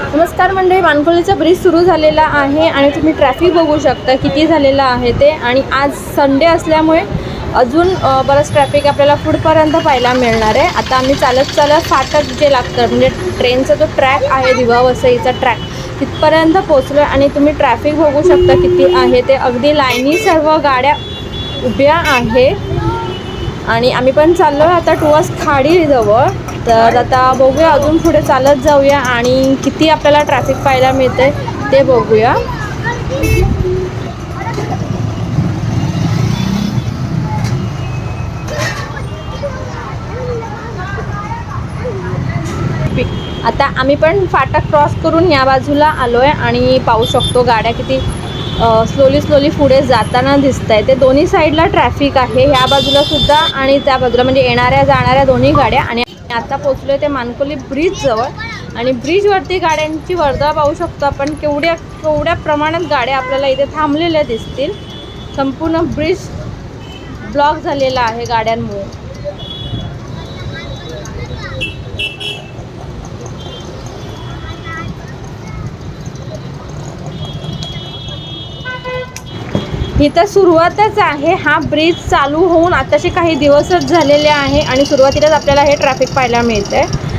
नमस्कार मंडळी वानखोलीचा ब्रिज सुरू झालेला आहे आणि तुम्ही ट्रॅफिक बघू शकता किती झालेलं आहे ते. आणि आज संडे असल्यामुळे अजून बरंच ट्रॅफिक आपल्याला पुढपर्यंत पाहायला मिळणार आहे. आता आम्ही चालत चालत फाटक जे लागतं म्हणजे ट्रेनचा जो ट्रॅक आहे दिवा वसईचा ट्रॅक तिथपर्यंत पोचलो आहे आणि तुम्ही ट्रॅफिक बघू शकता किती आहे ते. अगदी लाईनी सर्व गाड्या उभ्या आहे. आणि आम्ही पण चाललो आहे आता टुवर्स खाडीजवळ. तर आता बघूया अजून पुढे चालत जाऊया आणि किती आपल्याला ट्रॅफिक पाहायला मिळते ते बघूया. आता आम्ही पण फाटक क्रॉस करून या बाजूला आलो आहे आणि पाहू शकतो गाड्या किती स्लोली स्लोली पुढे जाताना दिसत आहे ते दोन्ही साईडला ट्रॅफिक आहे. ह्या बाजूला सुद्धा आणि त्या बाजूला म्हणजे येणाऱ्या जाणाऱ्या दोन्ही गाड्या आणि आता पोचलो ते मानकोली ब्रिजजवळ आणि ब्रिजवरती गाड्यांची वर्दळ पाहू शकतो आपण. केवढ्या केवढ्या प्रमाणात गाड्या आपल्याला इथे थांबलेल्या दिसतील. संपूर्ण ब्रिज ब्लॉक झालेला आहे गाड्यांमुळे. ही तर सुरुवातच आहे. हा ब्रिज चालू होऊन आताशी काही दिवसच झालेले आहे आणि सुरुवातीलाच आपल्याला हे ट्रॅफिक पाहायला मिळतं आहे